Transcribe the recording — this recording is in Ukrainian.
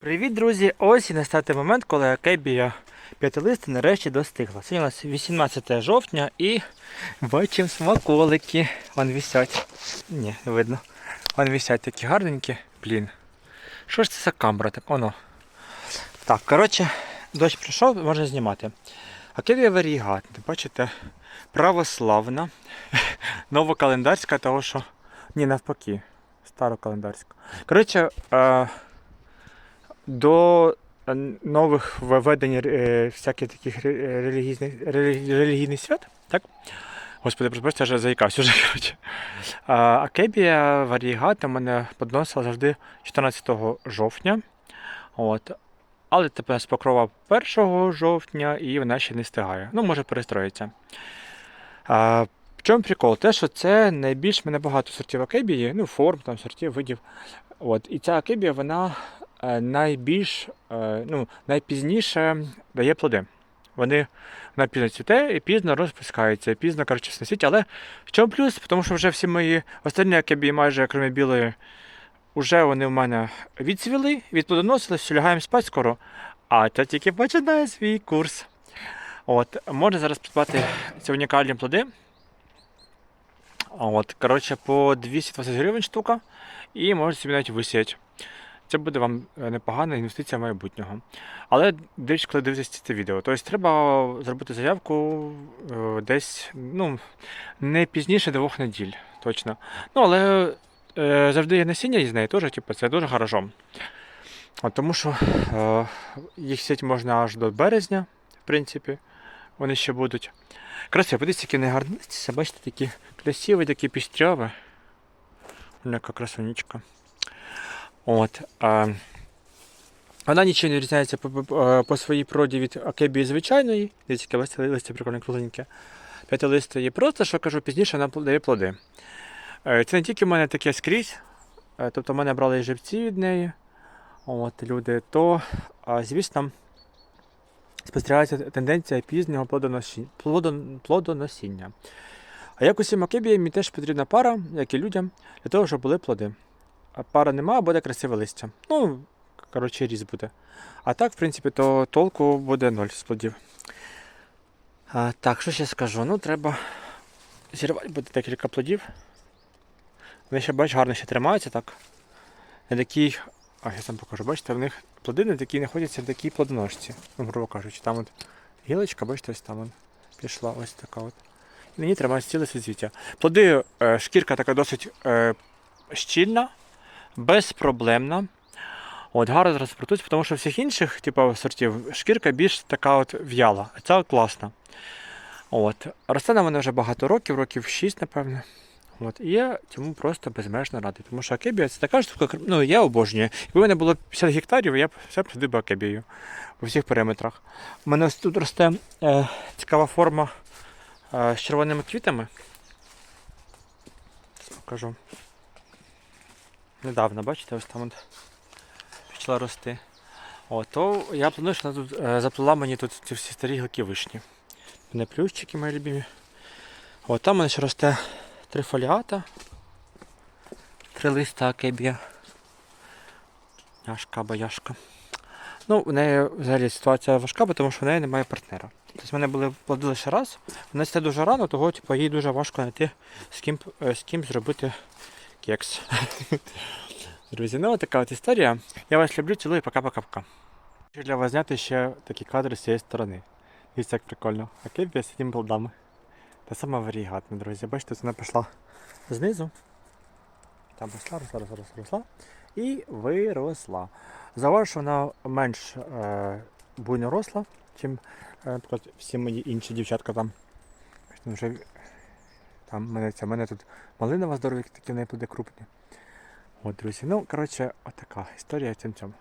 Привіт, друзі! Ось і настав момент, коли акебія п'ятилиста нарешті достигла. Сьогодні у нас 18 жовтня і бачимо смаколики. Вон висять. Ні, не видно. Вон висять такі гарненькі. Блін. Що ж це за камера? Так, воно. Так, коротше, дощ прийшов, можна знімати. Акебія варігатна, бачите, православна, новокалендарська, того що. Ні, навпаки, старокалендарська. Коротше, е, до е, нових введень е, всяких таких релігійних, релігійних свят, так? Господи, пробачте, я вже заїкався вже, коротше. Акебія варігата мене підносила завжди 14 жовтня. От. Але тепер спокрова 1 жовтня і вона ще не встигає. Ну, може перестроїться. А, в чому прикол? Те, що це найбільш мене багато сортів акебії, ну, форм, там, сортів, видів. От. І ця акебія, вона е, найбільш, е, ну, найпізніше дає плоди. Вони вона пізно цвіте і пізно розпускаються, і пізно коротше, сносить. Але в чому плюс? Тому що вже всі мої останні акебії, майже крім білої, вже вони в мене відцвіли, відплодоносили, все, лягаємо спати скоро. А це тільки починає свій курс. От, можна зараз придбати ці унікальні плоди. От, коротше, по 220 гривень штука, і можете собі навіть висіяти. Це буде вам е, непогана інвестиція майбутнього. Але дивіться, коли дивитесь це відео. Тобто треба зробити заявку е, десь ну, не пізніше двох неділь. Точно. Ну, але е, завжди є насіння із неї теж, типу, це дуже хорошо. От, тому що е, їх сіть можна аж до березня, в принципі. Вони ще будуть. Красиво, подивіться, які вони гарні. Бачите, такі красиві, такі пістряві. Вона яка красунечка. От. Е, вона нічим не відрізняється по, по, по своїй проді від акебії звичайної. Дивіться, яке листя, листя прикольне кругленьке. П'ятилисте є просто, що кажу, пізніше вона дає плоди. Е, Це не тільки в мене таке скрізь. е, Тобто в мене брали і живці від неї. От, люди, то, а, звісно, спостерігається тенденція пізнього плодоносіння. плодоносіння. А як усім акебіям, мені теж потрібна пара, як і людям, для того, щоб були плоди. А пара нема, буде красиве листя. Ну, коротше, різ буде. А так, в принципі, то толку буде ноль з плодів. А, так, що ще скажу? Ну, треба зірвати буде декілька плодів. Вони ще, бач, гарно ще тримаються так. Не такі. А, я сам покажу, бачите, в них плоди не такі знаходяться в такій плодоножці. Ну, грубо кажучи, там от гілочка, бачите, ось там от пішла ось така от. І ній тримається ціле суцвіття. Плоди, е, шкірка така досить е, щільна, безпроблемна. От, гарно транспортується, тому що всіх інших типу, сортів шкірка більш така от в'яла. Ця класна. От. Росте на мене вже багато років, років 6, напевно. От. І я цьому просто безмежно радий. Тому що акебія це така штука, ну я обожнюю. Якби в мене було 50 гектарів, я б все б садив би акебію у всіх периметрах. У мене тут росте е, цікава форма е, з червоними квітами. Покажу. Недавно, бачите, ось там от почала рости. О, то я планую, що вона тут е, заплела мені тут ці всі старі гілки вишні. Мене плющики мої любимі. О, там у мене ще росте три фоліата. Три листа акебія. Яшка бояшка. Ну, в неї взагалі ситуація важка, бо тому що в неї немає партнера. Тобто в мене були плоди лише раз. Вона це дуже рано, того типу, їй дуже важко знайти з ким, е, з ким зробити кекс. Друзі, ну така от історія. Я вас люблю, цілую, пока-пока-пока. Хочу для вас зняти ще такі кадри з цієї сторони. Дивіться, як прикольно. Акебія з цими плодами. Та сама варігатна, друзі. Бачите, вона пішла знизу. Там росла, росла, росла, росла, росла. І виросла. Зауважу, що вона менш е, буйно росла, ніж, е, всі мої інші дівчатка там. Вже, там мене, це, мене тут малинова здоров'я, такі в неї буде крупні. От, друзі, ну, коротше, отака історія цим цьому.